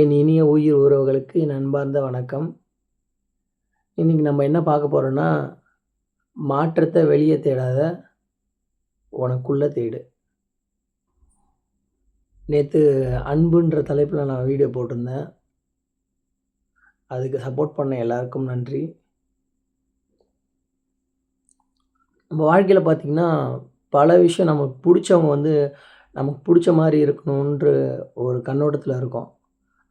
என் இனிய உயிர் உறவுகளுக்கு என் அன்பார்ந்த வணக்கம். இன்றைக்கி நம்ம என்ன பார்க்க போகிறோன்னா மாற்றத்தை வெளியே தேடாத உனக்குள்ளே தேடு. நேற்று அன்புன்ற தலைப்பில் நான் வீடியோ போட்டிருந்தேன். அதுக்கு சப்போர்ட் பண்ண எல்லாருக்கும் நன்றி. நம்ம வாழ்க்கையில் பார்த்திங்கன்னா பல விஷயம் நமக்கு பிடிச்சவங்க வந்து நமக்கு பிடிச்ச மாதிரி இருக்கணுன்ற ஒரு கண்ணோட்டத்தில் இருக்கோம்.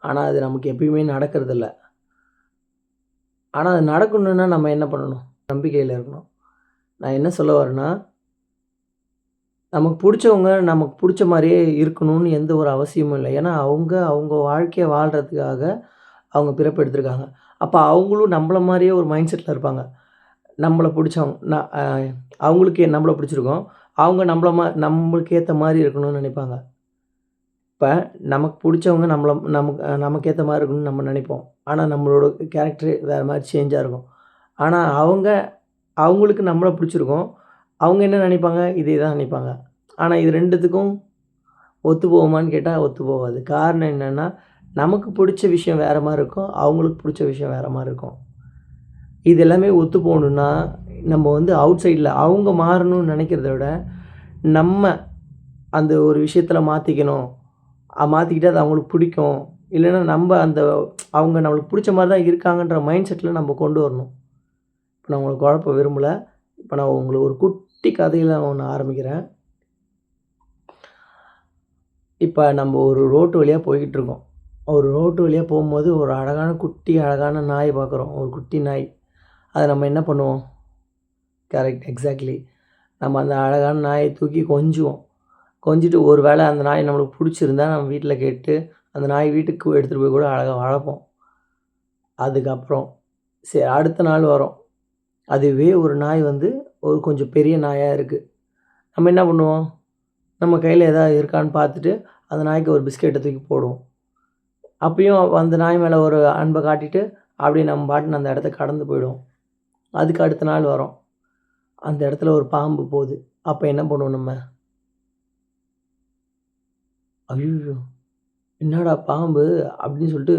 ஆனால் அது நமக்கு எப்பயுமே நடக்கிறதில்ல. ஆனால் அது நடக்கணுன்னா நம்ம என்ன பண்ணணும்? நம்பிக்கையில் இருக்கணும். நான் என்ன சொல்ல வரேன்னா நமக்கு பிடிச்சவங்க நமக்கு பிடிச்ச மாதிரியே இருக்கணும்னு எந்த ஒரு அவசியமும் இல்லை. ஏன்னா அவங்க அவங்க வாழ்க்கையை வாழ்கிறதுக்காக அவங்க பிறப்பு எடுத்திருக்காங்க. அப்போ அவங்களும் நம்மள மாதிரியே ஒரு மைண்ட் செட்டில் இருப்பாங்க. நம்மளை பிடிச்சவங்க நான் அவங்களுக்கு நம்மளை பிடிச்சிருக்கோம். அவங்க நம்மள மா நம்மளுக்கு ஏற்ற மாதிரி இருக்கணும்னு நினைப்பாங்க. இப்போ நமக்கு பிடிச்சவங்க நம்மள நமக்கு நமக்கு ஏற்ற மாதிரி இருக்கணும்னு நம்ம நினைப்போம். ஆனால் நம்மளோட கேரக்டர் வேறு மாதிரி சேஞ்சாக இருக்கும். ஆனால் அவங்க அவங்களுக்கு நம்மளை பிடிச்சிருக்கும். அவங்க என்ன நினைப்பாங்க? இதே தான் நினைப்பாங்க. ஆனால் இது ரெண்டுத்துக்கும் ஒத்து போகுமான்னு கேட்டால் ஒத்து போகாது. காரணம் என்னென்னா நமக்கு பிடிச்ச விஷயம் வேறு மாதிரி இருக்கும். அவங்களுக்கு பிடிச்ச விஷயம் வேறு மாதிரி இருக்கும். இது எல்லாமே ஒத்து போகணுன்னா நம்ம வந்து அவுட் சைடில் அவங்க மாறணும்னு நினைக்கிறத விட நம்ம அந்த ஒரு விஷயத்தில் மாற்றிக்கணும் மாற்றிக்கிட்டு அது அவங்களுக்கு பிடிக்கும். இல்லைன்னா நம்ம அந்த அவங்க நம்மளுக்கு பிடிச்ச மாதிரி தான் இருக்காங்கன்ற மைண்ட் செட்டில் நம்ம கொண்டு வரணும். இப்போ நான் உங்களுக்கு குழப்ப விரும்பலை. இப்போ நான் உங்களுக்கு ஒரு குட்டி கதையில் ஒன்று ஆரம்பிக்கிறேன். இப்போ நம்ம ஒரு ரோட்டு வழியாக போய்கிட்டு இருக்கோம். ஒரு ரோட்டு வழியாக போகும்போது ஒரு அழகான குட்டி அழகான நாய் பார்க்குறோம். ஒரு குட்டி நாய். அதை நம்ம என்ன பண்ணுவோம்? கரெக்ட் எக்ஸாக்ட்லி நம்ம அந்த அழகான நாயை தூக்கி கொஞ்சுவோம். கொஞ்சிட்டு ஒரு வேளை அந்த நாய் நம்மளுக்கு பிடிச்சிருந்தா நம்ம வீட்டில் கேட்டு அந்த நாய் வீட்டுக்கு எடுத்துகிட்டு போய் கூட அழகாக வளர்ப்போம். அதுக்கப்புறம் சரி அடுத்த நாள் வரும். அதுவே ஒரு நாய் வந்து ஒரு கொஞ்சம் பெரிய நாயாக இருக்குது நம்ம என்ன பண்ணுவோம்? நம்ம கையில் எதாவது இருக்கான்னு பார்த்துட்டு அந்த நாய்க்கு ஒரு பிஸ்கெட்டை தூக்கி போடுவோம். அப்பயும் அந்த நாய் மேலே ஒரு அன்பை காட்டிட்டு அப்படியே நம்ம பாட்டுன்னு அந்த இடத்த கடந்து போயிடுவோம். அதுக்கு அடுத்த நாள் வரோம். அந்த இடத்துல ஒரு பாம்பு போகுது. அப்போ என்ன பண்ணுவோம் நம்ம? ஐயோ என்னடா பாம்பு அப்படின்னு சொல்லிட்டு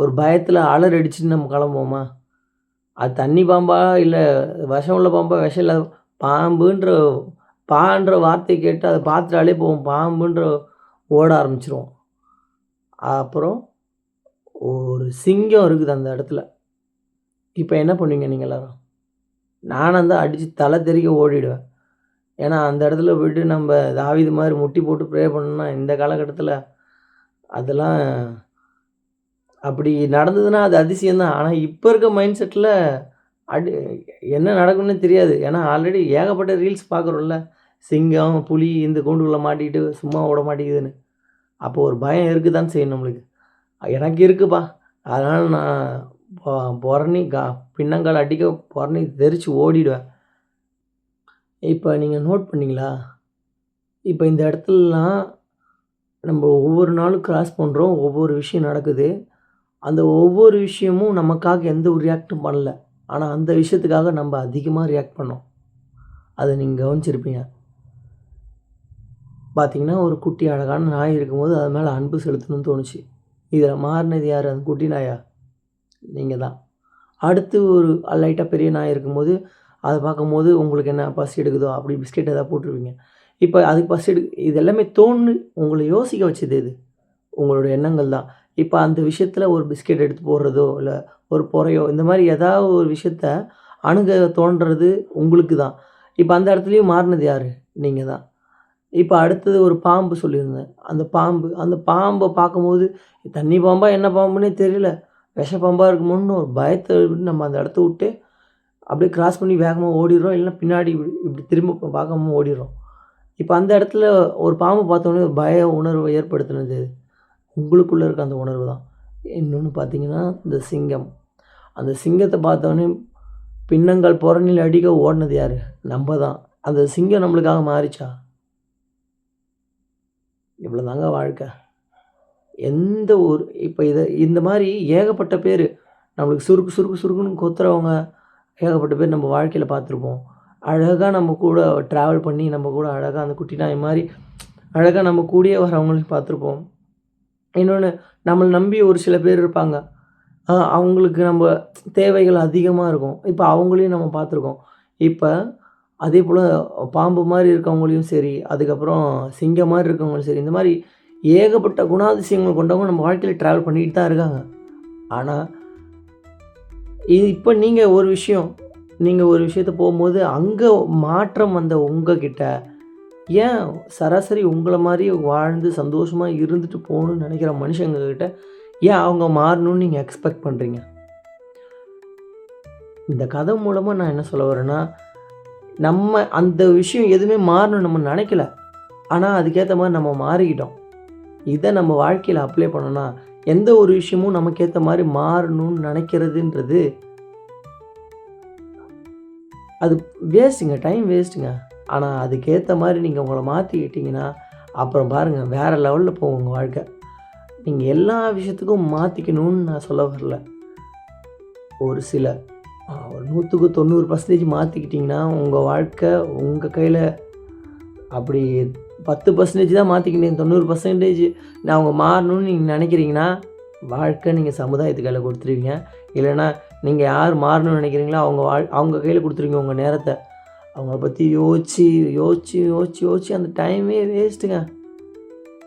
ஒரு பயத்தில் அலர் அடிச்சுட்டு நம்ம கிளம்புவோமா? அது தண்ணி பாம்பா இல்லை விஷம் உள்ள பாம்பா? விஷம் இல்லாத பாம்புன்ற பான்ற வார்த்தையை கேட்டு அதை பார்த்துட்டாலே போவோம். பாம்புன்ற ஓட ஆரம்பிச்சிருவோம். அப்புறம் ஒரு சிங்கம் இருக்குது அந்த இடத்துல. இப்போ என்ன பண்ணுவீங்க நீங்கள் எல்லோரும்? நானும் தான் அடித்து தலை தெறிக்க ஓடிடுவேன். ஏன்னா அந்த இடத்துல போய்ட்டு நம்ம தாவிது மாதிரி முட்டி போட்டு ப்ரே பண்ணோம்னா இந்த காலகட்டத்தில் அதெல்லாம் அப்படி நடந்ததுன்னா அது அதிசயம் தான் ஆனால் இப்போ இருக்க மைண்ட் செட்டில் அடி என்ன நடக்கும்னு தெரியாது. ஏன்னா ஆல்ரெடி ஏகப்பட்ட ரீல்ஸ் பார்க்குறோம்ல சிங்கம் புலி இந்த கூண்டுக்குள்ளே மாட்டிக்கிட்டு சும்மா விட மாட்டேங்குதுன்னு. அப்போ ஒரு பயம் இருக்குது தான் செய்யணும் நம்மளுக்கு. எனக்கு இருக்குப்பா. அதனால் நான் புறணி கா பின்னங்கால் அடிக்க புறணி தெரித்து ஓடிடுவேன். இப்போ நீங்கள் நோட் பண்ணிங்களா? இப்போ இந்த இடத்துலலாம் நம்ம ஒவ்வொரு நாளும் கிராஸ் பண்ணுறோம் ஒவ்வொரு விஷயம் நடக்குது. அந்த ஒவ்வொரு விஷயமும் நமக்காக எந்த ஒரு ரியாக்டும் பண்ணல. ஆனால் அந்த விஷயத்துக்காக நம்ம அதிகமாக ரியாக்ட் பண்ணோம். அதை நீங்கள் கவனிச்சிருப்பீங்க. பார்த்தீங்கன்னா ஒரு குட்டி அழகான நாய் இருக்கும்போது அது மேலே அன்பு செலுத்தணும்னு தோணுச்சு. இதில் மாறினது யார்? அந்த குட்டி நாயா? நீங்கள் தான் அடுத்து ஒரு லைட்டாக பெரிய நாய் இருக்கும்போது அதை பார்க்கும்போது உங்களுக்கு என்ன பசி எடுக்குதோ அப்படி பிஸ்கெட் எதாவது போட்டுருவீங்க. இப்போ அதுக்கு பசி எடு இது எல்லாமே தோணு உங்களை யோசிக்க வச்சது இது உங்களோட எண்ணங்கள் தான். இப்போ அந்த விஷயத்தில் ஒரு பிஸ்கெட் எடுத்து போடுறதோ இல்லை ஒரு பொறையோ இந்த மாதிரி ஏதாவது ஒரு விஷயத்த அணுக தோன்றது உங்களுக்கு தான். இப்போ அந்த இடத்துலையும் மாறினது யார்? நீங்கள் தான். இப்போ அடுத்தது ஒரு பாம்பு சொல்லியிருந்தேன். அந்த பாம்பு அந்த பாம்பை பார்க்கும்போது தண்ணி பாம்பா என்ன பாம்புன்னே தெரியல. விஷ பாம்பாக இருக்குமோன்னு ஒரு பயத்தை நம்ம அந்த இடத்த விட்டு அப்படியே கிராஸ் பண்ணி வேகமாக ஓடிடுறோம். இல்லைன்னா பின்னாடி இப்படி இப்படி திரும்ப பார்க்காம ஓடிடுறோம். இப்போ அந்த இடத்துல ஒரு பாம்பு பார்த்தோன்னே ஒரு பய உணர்வை ஏற்படுத்தினது உங்களுக்குள்ளே இருக்க அந்த உணர்வு தான். இன்னொன்று பார்த்தீங்கன்னா இந்த சிங்கம். அந்த சிங்கத்தை பார்த்தோன்னே பின்னங்கள் புறநிலை அடிக்க ஓடினது யார்? நம்ம தான். அந்த சிங்கம் நம்மளுக்காக மாறிச்சா? இவ்வளோ தாங்க வாழ்க்கை. எந்த ஒரு இப்போ இதை இந்த மாதிரி ஏகப்பட்ட பேர் நம்மளுக்கு சுருக்கு சுருக்கு சுருக்குன்னு கொத்துறவங்க ஏகப்பட்ட பேர் நம்ம வாழ்க்கையில் பார்த்துருப்போம். அழகாக நம்ம கூட ட்ராவல் பண்ணி நம்ம கூட அழகாக அந்த குட்டி நாய் மாதிரி அழகாக நம்ம கூடயே வரவங்களையும் பார்த்துருப்போம். இன்னொன்று நம்மளை நம்பி ஒரு சில பேர் இருப்பாங்க. அவங்களுக்கு நம்ம தேவைகள் அதிகமாக இருக்கும். இப்போ அவங்களையும் நம்ம பார்த்துருக்கோம். இப்போ அதே போல் பாம்பு மாதிரி இருக்கவங்களையும் சரி அதுக்கப்புறம் சிங்கம் மாதிரி இருக்கவங்களும் சரி இந்த மாதிரி ஏகப்பட்ட குணாதிசயங்கள் கொண்டவங்க நம்ம வாழ்க்கையில் ட்ராவல் பண்ணிக்கிட்டு தான் இருக்காங்க. ஆனால் இது இப்போ நீங்கள் ஒரு விஷயம் நீங்கள் ஒரு விஷயத்த போகும்போது அங்கே மாற்றம் வந்த உங்ககிட்ட ஏன் சராசரி உங்களை மாதிரி வாழ்ந்து சந்தோஷமாக இருந்துட்டு போகணும்னு நினைக்கிற மனுஷங்கக்கிட்ட ஏன் அவங்க மாறணும்னு நீங்கள் எக்ஸ்பெக்ட் பண்ணுறீங்க இந்த கதை மூலமாக நான் என்ன சொல்ல வரேன்னா நம்ம அந்த விஷயம் எதுவுமே மாறணும்னு நம்ம நினைக்கல. ஆனால் அதுக்கேற்ற மாதிரி நம்ம மாறிக்கிட்டோம். இதை நம்ம வாழ்க்கையில் அப்ளை பண்ணோன்னா எந்த ஒரு விஷயமும் நமக்கேற்ற மாதிரி மாறணும்னு நினைக்கிறதுன்றது அது வேஸ்ட்டுங்க டைம் வேஸ்ட்டுங்க ஆனால் அதுக்கேற்ற மாதிரி நீங்கள் உங்களை மாற்றிக்கிட்டீங்கன்னா அப்புறம் பாருங்கள் வேறு லெவலில் போகும் உங்கள் வாழ்க்கை. நீங்கள் எல்லா விஷயத்துக்கும் மாற்றிக்கணும்னு நான் சொல்ல வரல. ஒரு சில ஒரு நூற்றுக்கு தொண்ணூறு பர்சன்டேஜ் மாற்றிக்கிட்டிங்கன்னா உங்கள் வாழ்க்கை உங்கள் கையில் அப்படி பத்து பர்சன்டேஜ் தான் மாற்றிக்கிட்டேன் தொண்ணூறு பர்சன்டேஜ் நான் அவங்க மாறணும்னு நீங்கள் நினைக்கிறீங்கன்னா வாழ்க்கை நீங்கள் சமுதாயத்து கையில் கொடுத்துருவீங்க. இல்லைன்னா நீங்கள் யார் மாறணும்னு நினைக்கிறீங்களோ அவங்க வாழ் அவங்க கையில் கொடுத்துருவீங்க உங்கள் நேரத்தை. அவங்கள பற்றி யோசிச்சு யோசிச்சு யோசிச்சு யோசிச்சு அந்த டைமே வேஸ்ட்டுங்க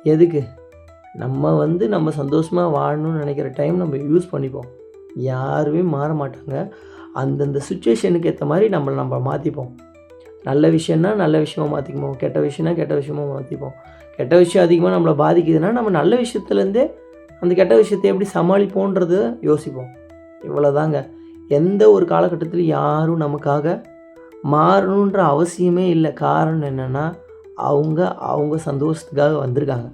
எதுக்கு? நம்ம வந்து நம்ம சந்தோஷமாக வாழணும்னு நினைக்கிற டைம் நம்ம யூஸ் பண்ணிப்போம். யாருமே மாற மாட்டாங்க. அந்தந்த சுச்சுவேஷனுக்கு ஏற்ற மாதிரி நம்மளை நம்ம மாற்றிப்போம் நல்ல விஷயம்னா நல்ல விஷயமா மாற்றிக்குவோம் கெட்ட விஷயம்னா கெட்ட விஷயமா மாற்றிப்போம் கெட்ட விஷயம் அதிகமாக நம்மளை பாதிக்குதுன்னா நம்ம நல்ல விஷயத்துலேருந்தே அந்த கெட்ட விஷயத்தை எப்படி சமாளிப்போன்றத யோசிப்போம். இவ்வளோதாங்க எந்த ஒரு காலகட்டத்தில் யாரும் நமக்காக மாறணுன்ற அவசியமே இல்லை. காரணம் என்னென்னா அவங்க அவங்க சந்தோஷத்துக்காக வந்திருக்காங்க.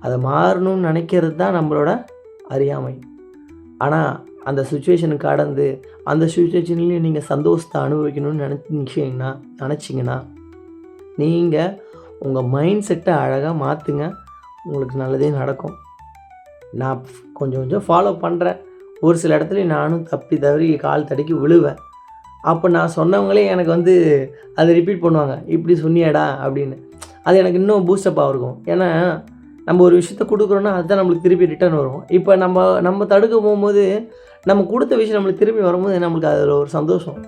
அதை மாறணும்னு நினைக்கிறது தான் நம்மளோட அறியாமை. ஆனால் அந்த சுச்சுவேஷனை கடந்து அந்த சுச்சுவேஷன்லேயும் நீங்கள் சந்தோஷத்தை அனுபவிக்கணும்னு நினச்சிங்கன்னா நினச்சிங்கன்னா நீங்கள் உங்கள் மைண்ட் செட்டை அழகாக மாற்றுங்க உங்களுக்கு நல்லதே நடக்கும். நான் கொஞ்சம் கொஞ்சம் ஃபாலோ பண்ணுறேன் ஒரு சில இடத்துல நானும் தப்பி தவறி கால் தடுக்கி விழுவேன். அப்போ நான் சொன்னவங்களே எனக்கு வந்து அதை ரிப்பீட் பண்ணுவாங்க. இப்படி சொன்னியாடா அப்படின்னு. அது எனக்கு இன்னும் பூஸ்டப்பாக இருக்கும். ஏன்னா நம்ம ஒரு விஷயத்த கொடுக்குறோன்னா அதுதான் நம்மளுக்கு திருப்பி ரிட்டர்ன் வரும். இப்போ நம்ம நம்ம தடுக்க போகும்போது நம்ம கொடுத்த விஷயம் நம்மளுக்கு திரும்பி வரும்போது நம்மளுக்கு அதில் ஒரு சந்தோஷம்.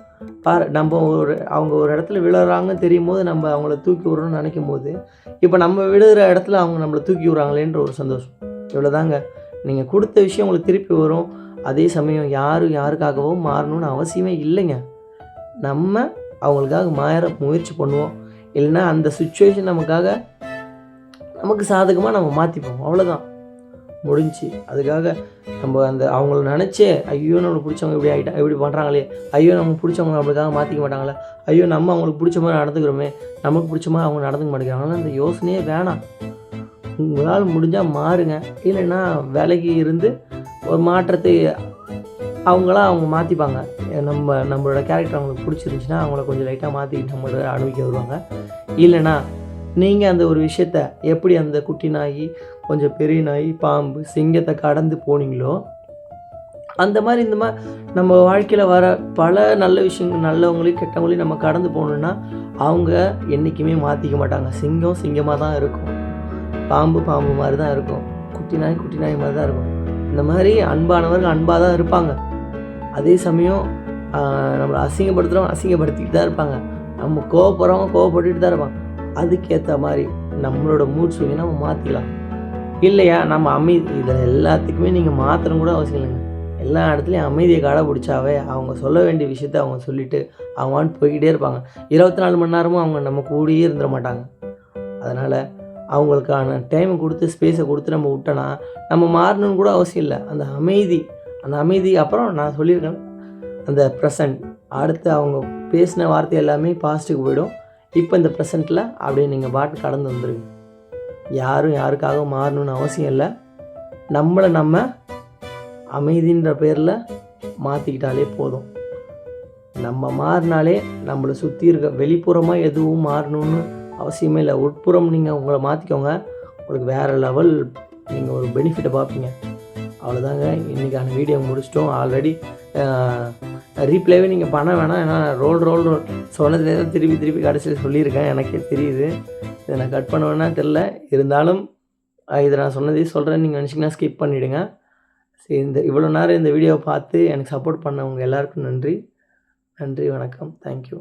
பாரு நம்ம ஒரு அவங்க ஒரு இடத்துல விழுறாங்கன்னு தெரியும் போது நம்ம அவங்கள தூக்கி விடணும்னு நினைக்கும் போது இப்போ நம்ம விழுகிற இடத்துல அவங்க நம்மளை தூக்கி விட்றாங்களேன்ற ஒரு சந்தோஷம். இவ்வளோதாங்க நீங்கள் கொடுத்த விஷயம் உங்களுக்கு திருப்பி வரும். அதே சமயம் யாரும் யாருக்காகவும் மாறணும்னு அவசியமே இல்லைங்க. நம்ம அவங்களுக்காக மாற முயற்சி பண்ணுவோம். இல்லைன்னா அந்த சுச்சுவேஷன் நமக்காக நமக்கு சாதகமாக நம்ம மாற்றிப்போம் அவ்வளோதான் முடிஞ்சு. அதுக்காக நம்ம அந்த அவங்கள நினச்சே ஐயோ நம்மளுக்கு பிடிச்சவங்க இப்படி ஆகிட்டா இப்படி பண்ணுறாங்களே ஐயோ நமக்கு பிடிச்சவங்க நம்மளுக்காக மாற்றிக்க மாட்டாங்களே. ஐயோ நம்ம அவங்களுக்கு பிடிச்ச மாதிரி நடந்துக்கிறோமே. நமக்கு பிடிச்ச மாதிரி அவங்க நடந்துக்க மாட்டேங்கிறாங்களா அந்த யோசனையே வேணாம். உங்களால் முடிஞ்சால் மாறுங்க. இல்லைன்னா விலகி இருந்து ஒரு மாற்றத்தை அவங்களாம் அவங்க மாற்றிப்பாங்க நம்ம நம்மளோட கேரக்டர் அவங்களுக்கு பிடிச்சிருந்துச்சுன்னா அவங்கள கொஞ்சம் லைட்டாக மாற்றிக்கிட்டு நம்மளோட அனுபவிக்க வருவாங்க. இல்லைன்னா நீங்கள் அந்த ஒரு விஷயத்த எப்படி அந்த குட்டி நாய் கொஞ்சம் பெரிய நாய் பாம்பு சிங்கத்தை கடந்து போனீங்களோ அந்த மாதிரி இந்த மாதிரி நம்ம வாழ்க்கையில் வர பல நல்ல விஷயங்கள் நல்லவங்களையும் கெட்டவங்களையும் நம்ம கடந்து போகணுன்னா அவங்க என்றைக்குமே மாற்றிக்க மாட்டாங்க. சிங்கம் சிங்கமாக தான் இருக்கும். பாம்பு பாம்பு மாதிரி தான் இருக்கும். குட்டி நாய் குட்டி நாய் மாதிரி தான் இருக்கும். இந்த மாதிரி அன்பானவர்கள் அன்பாக தான் இருப்பாங்க. அதே சமயம் நம்மளை அசிங்கப்படுத்துகிறவங்க அசிங்கப்படுத்திக்கிட்டு தான் இருப்பாங்க. நம்ம கோவப்படுறவங்க கோவப்பட்டுட்டு தான் இருப்பாங்க. அதுக்கேற்ற மாதிரி நம்மளோட மூட் ஸ்விங்கை நம்ம மாற்றிக்கலாம் இல்லையா? நம்ம அமைதி இதில் எல்லாத்துக்குமே நீங்கள் மாற்றணும் கூட அவசியம் இல்லைங்க. எல்லா இடத்துலையும் அமைதியை கடைப்பிடிச்சாவே அவங்க சொல்ல வேண்டிய விஷயத்த அவங்க சொல்லிவிட்டு அவங்கன்னு போய்கிட்டே இருப்பாங்க. இருபத்தி நாலு மணி நேரமும் அவங்க நம்ம கூடயே இருந்துட மாட்டாங்க. அதனால் அவங்களுக்கான டைமை கொடுத்து ஸ்பேஸை கொடுத்து நம்ம விட்டோன்னா நம்ம மாறணும்னு கூட அவசியம் இல்லை. அந்த அமைதி அந்த அமைதி அப்புறம் நான் சொல்லியிருக்கேன். அந்த ப்ரெசன்ட் அடுத்து அவங்க பேசின வார்த்தை எல்லாமே பாசிட்டிவ் போயிடும். இப்போ இந்த ப்ரெசண்ட்டில் அப்படியே நீங்கள் பாட்டு கடந்து வந்துடுங்க யாரும் யாருக்காக மாறணும்னு அவசியம் இல்லை. நம்மளை நம்ம அமைதின்ற பேரில் மாற்றிக்கிட்டாலே போதும். நம்ம மாறினாலே நம்மளை சுற்றி இருக்க வெளிப்புறமாக எதுவும் மாறணும்னு அவசியமே இல்லை. உட்புறம் நீங்கள் உங்களை மாற்றிக்கோங்க உங்களுக்கு வேறு லெவல் நீங்கள் ஒரு பெனிஃபிட்டை பார்ப்பீங்க. அவ்வளோதாங்க இன்றைக்கான வீடியோ முடிச்சிட்டோம். ஆல்ரெடி ரீப்ளேவே நீங்கள் பண்ண வேணாம். ஏன்னா ரோல் ரோல் ரோல் சொன்னதுலேயே தான் திருப்பி திருப்பி கடைசியில் சொல்லியிருக்கேன். எனக்கே தெரியுது. இதை நான் கட் பண்ண வேணா தெரில இருந்தாலும் இதை நான் சொன்னதே சொல்கிறேன் நீங்கள் நினச்சிங்கன்னா ஸ்கிப் பண்ணிவிடுங்க சரி இந்த இவ்வளோ நேரம் இந்த வீடியோவை பார்த்து எனக்கு சப்போர்ட் பண்ணவங்க எல்லாருக்கும் நன்றி. நன்றி, வணக்கம். Thank you.